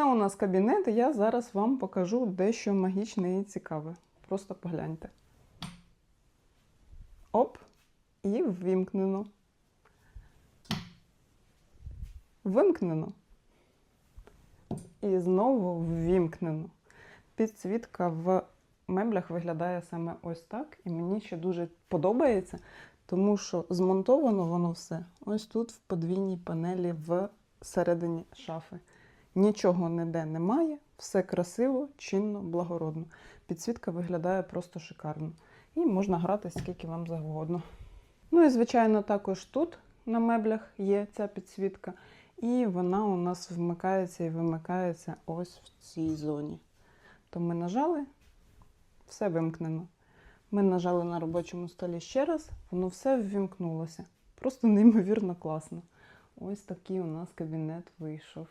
Це у нас кабінет, і я зараз вам покажу дещо магічне і цікаве. Просто погляньте. Оп, і ввімкнено. Вимкнено. І знову ввімкнено. Підсвітка в меблях виглядає саме ось так. І мені ще дуже подобається, тому що змонтовано воно все ось тут, в подвійній панелі всередині шафи. Нічого ніде немає, все красиво, чинно, благородно. Підсвітка виглядає просто шикарно. І можна грати скільки вам завгодно. Ну і, звичайно, також тут на меблях є ця підсвітка, і вона у нас вмикається і вимикається ось в цій зоні. То ми нажали, все вимкнено. Ми нажали на робочому столі ще раз, воно все ввімкнулося. Просто неймовірно класно. Ось такий у нас кабінет вийшов.